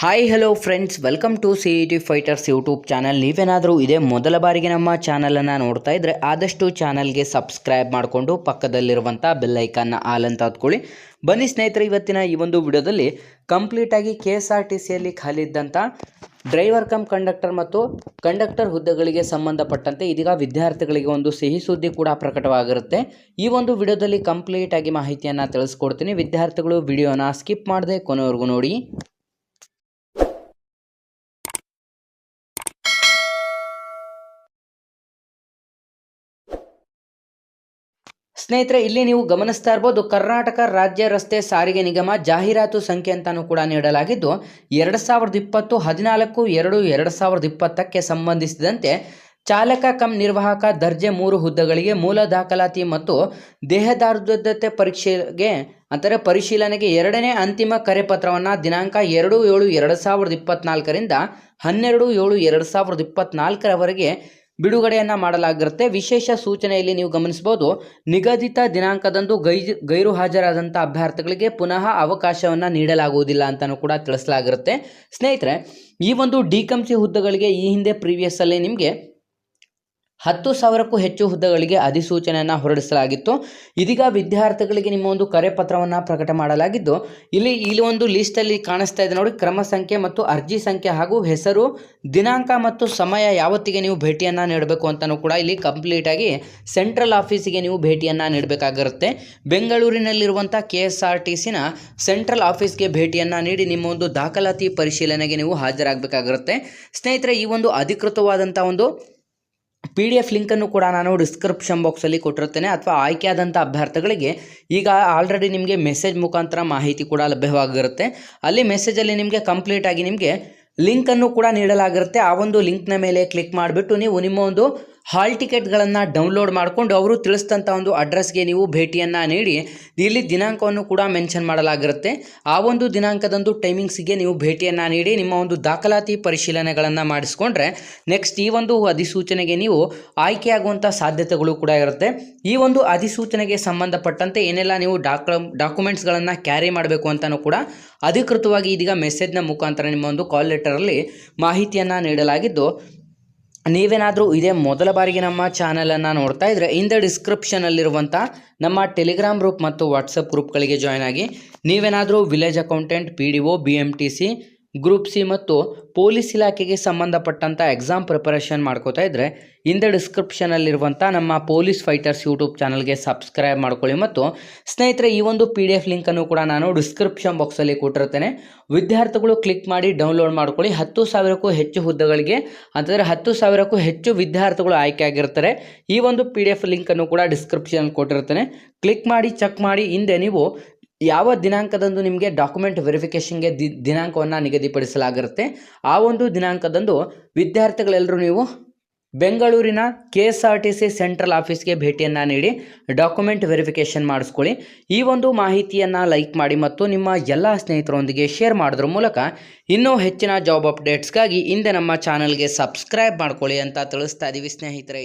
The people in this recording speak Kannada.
Hi hello friends welcome to C E T fighters YouTube channel ನೀವೇನಾದರೂ ಇದೇ ಮೊದಲ ಬಾರಿಗೆ ನಮ್ಮ ಚಾನಲನ್ನು ನೋಡ್ತಾ ಇದ್ದರೆ ಆದಷ್ಟು ಚಾನಲ್ಗೆ ಸಬ್ಸ್ಕ್ರೈಬ್ ಮಾಡಿಕೊಂಡು ಪಕ್ಕದಲ್ಲಿರುವಂಥ ಬೆಲ್ಲೈಕನ್ನ ಆಲ್ ಅಂತ ಹತ್ಕೊಳ್ಳಿ. ಬನ್ನಿ ಸ್ನೇಹಿತರೆ, ಇವತ್ತಿನ ಈ ಒಂದು ವಿಡಿಯೋದಲ್ಲಿ ಕಂಪ್ಲೀಟಾಗಿ ಕೆ ಎಸ್ ಆರ್ ಟಿ ಸಿಯಲ್ಲಿ ಖಾಲಿ ಇದ್ದಂಥ ಡ್ರೈವರ್ ಕಮ್ ಕಂಡಕ್ಟರ್ ಮತ್ತು ಕಂಡಕ್ಟರ್ ಹುದ್ದೆಗಳಿಗೆ ಸಂಬಂಧಪಟ್ಟಂತೆ ಇದೀಗ ವಿದ್ಯಾರ್ಥಿಗಳಿಗೆ ಒಂದು ಸಿಹಿ ಸುದ್ದಿ ಕೂಡ ಪ್ರಕಟವಾಗಿರುತ್ತೆ. ಈ ಒಂದು ವಿಡಿಯೋದಲ್ಲಿ ಕಂಪ್ಲೀಟಾಗಿ ಮಾಹಿತಿಯನ್ನು ತಿಳಿಸ್ಕೊಡ್ತೀನಿ. ವಿದ್ಯಾರ್ಥಿಗಳು ವಿಡಿಯೋನ ಸ್ಕಿಪ್ ಮಾಡದೆ ಕೊನೆವರೆಗೂ ನೋಡಿ. ಸ್ನೇಹಿತರೆ, ಇಲ್ಲಿ ನೀವು ಗಮನಿಸ್ತಾ ಇರ್ಬೋದು, ಕರ್ನಾಟಕ ರಾಜ್ಯ ರಸ್ತೆ ಸಾರಿಗೆ ನಿಗಮ ಜಾಹೀರಾತು ಸಂಖ್ಯೆ ಅಂತಾನೂ ಕೂಡ ನೀಡಲಾಗಿದ್ದು, ಎರಡು ಸಾವಿರದ ಇಪ್ಪತ್ತು ಹದಿನಾಲ್ಕು ಎರಡು ಎರಡು ಸಾವಿರದ ಇಪ್ಪತ್ತಕ್ಕೆ ಸಂಬಂಧಿಸಿದಂತೆ ಚಾಲಕ ಕಂ ನಿರ್ವಾಹಕ ದರ್ಜೆ ಮೂರು ಹುದ್ದೆಗಳಿಗೆ ಮೂಲ ದಾಖಲಾತಿ ಮತ್ತು ದೇಹದಾರ್ಢ್ಯತೆ ಪರೀಕ್ಷೆಗೆ, ಅಂದರೆ ಪರಿಶೀಲನೆಗೆ ಎರಡನೇ ಅಂತಿಮ ಕರೆಪತ್ರವನ್ನು ದಿನಾಂಕ ಎರಡು ಏಳು ಎರಡು ಸಾವಿರದ ಇಪ್ಪತ್ನಾಲ್ಕರಿಂದ ಹನ್ನೆರಡು ಏಳು ಎರಡು ಸಾವಿರದ ಇಪ್ಪತ್ನಾಲ್ಕರವರೆಗೆ ಬಿಡುಗಡೆಯನ್ನು ಮಾಡಲಾಗಿರುತ್ತೆ. ವಿಶೇಷ ಸೂಚನೆಯಲ್ಲಿ ನೀವು ಗಮನಿಸಬಹುದು, ನಿಗದಿತ ದಿನಾಂಕದಂದು ಗೈ, ಗೈರು ಹಾಜರಾದಂಥ ಅಭ್ಯರ್ಥಿಗಳಿಗೆ ಪುನಃ ಅವಕಾಶವನ್ನು ನೀಡಲಾಗುವುದಿಲ್ಲ ಅಂತಲೂ ಕೂಡ ತಿಳಿಸಲಾಗಿರುತ್ತೆ. ಸ್ನೇಹಿತರೆ, ಈ ಒಂದು ಡಿ ಹುದ್ದೆಗಳಿಗೆ ಈ ಹಿಂದೆ ಪ್ರೀವಿಯಸ್ಸಲ್ಲಿ ನಿಮಗೆ ಹತ್ತು ಸಾವಿರಕ್ಕೂ ಹೆಚ್ಚು ಹುದ್ದೆಗಳಿಗೆ ಅಧಿಸೂಚನೆಯನ್ನು ಹೊರಡಿಸಲಾಗಿತ್ತು. ಇದೀಗ ವಿದ್ಯಾರ್ಥಿಗಳಿಗೆ ನಿಮ್ಮ ಒಂದು ಕರೆ ಪತ್ರವನ್ನು ಪ್ರಕಟ ಮಾಡಲಾಗಿದ್ದು, ಇಲ್ಲಿ ಇಲ್ಲಿ ಒಂದು ಲಿಸ್ಟಲ್ಲಿ ಕಾಣಿಸ್ತಾ ಇದೆ ನೋಡಿ, ಕ್ರಮ ಸಂಖ್ಯೆ ಮತ್ತು ಅರ್ಜಿ ಸಂಖ್ಯೆ ಹಾಗೂ ಹೆಸರು, ದಿನಾಂಕ ಮತ್ತು ಸಮಯ ಯಾವತ್ತಿಗೆ ನೀವು ಭೇಟಿಯನ್ನು ನೀಡಬೇಕು ಅಂತಲೂ ಕೂಡ ಇಲ್ಲಿ ಕಂಪ್ಲೀಟಾಗಿ ಸೆಂಟ್ರಲ್ ಆಫೀಸಿಗೆ ನೀವು ಭೇಟಿಯನ್ನು ನೀಡಬೇಕಾಗಿರುತ್ತೆ. ಬೆಂಗಳೂರಿನಲ್ಲಿರುವಂಥ ಕೆ ಎಸ್ ಆರ್ ಟಿ ಸಿನ ಸೆಂಟ್ರಲ್ ಆಫೀಸ್ಗೆ ಭೇಟಿಯನ್ನು ನೀಡಿ ನಿಮ್ಮ ಒಂದು ದಾಖಲಾತಿ ಪರಿಶೀಲನೆಗೆ ನೀವು ಹಾಜರಾಗಬೇಕಾಗಿರುತ್ತೆ. ಸ್ನೇಹಿತರೆ, ಈ ಒಂದು ಅಧಿಕೃತವಾದಂಥ ಒಂದು ಪಿ ಡಿ ಎಫ್ ಲಿಂಕನ್ನು ಕೂಡ ನಾನು ಡಿಸ್ಕ್ರಿಪ್ಷನ್ ಬಾಕ್ಸಲ್ಲಿ ಕೊಟ್ಟಿರ್ತೇನೆ ಅಥವಾ ಆಯ್ಕೆಯಾದಂಥ ಅಭ್ಯರ್ಥಿಗಳಿಗೆ ಈಗ ಆಲ್ರೆಡಿ ನಿಮಗೆ ಮೆಸೇಜ್ ಮುಖಾಂತರ ಮಾಹಿತಿ ಕೂಡ ಲಭ್ಯವಾಗಿರುತ್ತೆ. ಅಲ್ಲಿ ಮೆಸೇಜಲ್ಲಿ ನಿಮಗೆ ಕಂಪ್ಲೀಟಾಗಿ ನಿಮಗೆ ಲಿಂಕನ್ನು ಕೂಡ ನೀಡಲಾಗಿರುತ್ತೆ. ಆ ಒಂದು ಲಿಂಕ್ನ ಮೇಲೆ ಕ್ಲಿಕ್ ಮಾಡಿಬಿಟ್ಟು ನೀವು ನಿಮ್ಮ ಒಂದು ಹಾಲ್ ಟಿಕೆಟ್ಗಳನ್ನು ಡೌನ್ಲೋಡ್ ಮಾಡಿಕೊಂಡು ಅವರು ತಿಳಿಸಿದಂಥ ಒಂದು ಅಡ್ರೆಸ್ಗೆ ನೀವು ಭೇಟಿಯನ್ನು ನೀಡಿ, ಇಲ್ಲಿ ದಿನಾಂಕವನ್ನು ಕೂಡ ಮೆನ್ಷನ್ ಮಾಡಲಾಗಿರುತ್ತೆ. ಆ ಒಂದು ದಿನಾಂಕದಂದು ಟೈಮಿಂಗ್ಸಿಗೆ ನೀವು ಭೇಟಿಯನ್ನು ನೀಡಿ, ನಿಮ್ಮ ಒಂದು ದಾಖಲಾತಿ ಪರಿಶೀಲನೆಗಳನ್ನು ಮಾಡಿಸ್ಕೊಂಡ್ರೆ ನೆಕ್ಸ್ಟ್ ಈ ಒಂದು ಅಧಿಸೂಚನೆಗೆ ನೀವು ಆಯ್ಕೆಯಾಗುವಂಥ ಸಾಧ್ಯತೆಗಳು ಕೂಡ ಇರುತ್ತೆ. ಈ ಒಂದು ಅಧಿಸೂಚನೆಗೆ ಸಂಬಂಧಪಟ್ಟಂತೆ ಏನೆಲ್ಲ ನೀವು ಡಾಕ್, ಡಾಕ್ಯುಮೆಂಟ್ಸ್ಗಳನ್ನು ಕ್ಯಾರಿ ಮಾಡಬೇಕು ಅಂತಲೂ ಕೂಡ ಅಧಿಕೃತವಾಗಿ ಇದೀಗ ಮೆಸೇಜ್ನ ಮುಖಾಂತರ ನಿಮ್ಮ ಒಂದು ಕಾಲ್ ಲೆಟರಲ್ಲಿ ಮಾಹಿತಿಯನ್ನು ನೀಡಲಾಗಿದ್ದು ನೀವೇನಾದರೂ ಇದೇ ಮೊದಲ ಬಾರಿಗೆ ನಮ್ಮ ಚಾನಲನ್ನು ನೋಡ್ತಾ ಇದ್ದರೆ ಇಂದ ಡಿಸ್ಕ್ರಿಪ್ಷನಲ್ಲಿರುವಂಥ ನಮ್ಮ ಟೆಲಿಗ್ರಾಮ್ ಗ್ರೂಪ್ ಮತ್ತು ವಾಟ್ಸಪ್ ಗ್ರೂಪ್ಗಳಿಗೆ ಜಾಯ್ನ್ ಆಗಿ, ನೀವೇನಾದರೂ village accountant P D O B M T C group C ಮತ್ತು ಪೊಲೀಸ್ ಇಲಾಖೆಗೆ ಸಂಬಂಧಪಟ್ಟಂಥ ಎಕ್ಸಾಮ್ ಪ್ರಿಪರೇಷನ್ ಮಾಡ್ಕೋತಾ ಇದ್ದರೆ ಇಂದ ಡಿಸ್ಕ್ರಿಪ್ಷನಲ್ಲಿರುವಂಥ ನಮ್ಮ ಪೊಲೀಸ್ ಫೈಟರ್ಸ್ ಯೂಟ್ಯೂಬ್ ಚಾನಲ್ಗೆ ಸಬ್ಸ್ಕ್ರೈಬ್ ಮಾಡ್ಕೊಳ್ಳಿ ಮತ್ತು ಸ್ನೇಹಿತರೆ, ಈ ಒಂದು ಪಿ ಡಿ ಎಫ್ ಲಿಂಕನ್ನು ಕೂಡ ನಾನು ಡಿಸ್ಕ್ರಿಪ್ಷನ್ ಬಾಕ್ಸಲ್ಲಿ ಕೊಟ್ಟಿರ್ತೇನೆ ವಿದ್ಯಾರ್ಥಿಗಳು ಕ್ಲಿಕ್ ಮಾಡಿ ಡೌನ್ಲೋಡ್ ಮಾಡ್ಕೊಳ್ಳಿ. ಹತ್ತು ಸಾವಿರಕ್ಕೂ ಹೆಚ್ಚು ಹುದ್ದೆಗಳಿಗೆ, ಅಂತಂದರೆ ಹತ್ತು ಸಾವಿರಕ್ಕೂ ಹೆಚ್ಚು ವಿದ್ಯಾರ್ಥಿಗಳು ಆಯ್ಕೆ ಆಗಿರ್ತಾರೆ ಈ ಒಂದು ಪಿ ಡಿ ಎಫ್ ಲಿಂಕನ್ನು ಕೂಡ ಡಿಸ್ಕ್ರಿಪ್ಷನ್ ಕೊಟ್ಟಿರ್ತೇನೆ ಕ್ಲಿಕ್ ಮಾಡಿ ಚೆಕ್ ಮಾಡಿ, ಹಿಂದೆ ನೀವು ಯಾವ ದಿನಾಂಕದಂದು ನಿಮಗೆ ಡಾಕ್ಯುಮೆಂಟ್ ವೆರಿಫಿಕೇಷನ್ಗೆ ದಿ ದಿನಾಂಕವನ್ನು ನಿಗದಿಪಡಿಸಲಾಗಿರುತ್ತೆ? ಆ ಒಂದು ದಿನಾಂಕದಂದು ವಿದ್ಯಾರ್ಥಿಗಳೆಲ್ಲರೂ ನೀವು ಬೆಂಗಳೂರಿನ K S R T C central ಆಫೀಸ್ಗೆ ಭೇಟಿಯನ್ನು ನೀಡಿ ಡಾಕ್ಯುಮೆಂಟ್ ವೆರಿಫಿಕೇಷನ್ ಮಾಡಿಸ್ಕೊಳ್ಳಿ. ಈ ಒಂದು ಮಾಹಿತಿಯನ್ನು ಲೈಕ್ ಮಾಡಿ ಮತ್ತು ನಿಮ್ಮ ಎಲ್ಲ ಸ್ನೇಹಿತರೊಂದಿಗೆ ಶೇರ್ ಮಾಡೋದ್ರ ಮೂಲಕ ಇನ್ನೂ ಹೆಚ್ಚಿನ ಜಾಬ್ ಅಪ್ಡೇಟ್ಸ್ಗಾಗಿ ಹಿಂದೆ ನಮ್ಮ ಚಾನಲ್ಗೆ ಸಬ್ಸ್ಕ್ರೈಬ್ ಮಾಡ್ಕೊಳ್ಳಿ ಅಂತ ತಿಳಿಸ್ತಾ ಇದ್ದೀವಿ ಸ್ನೇಹಿತರೆ.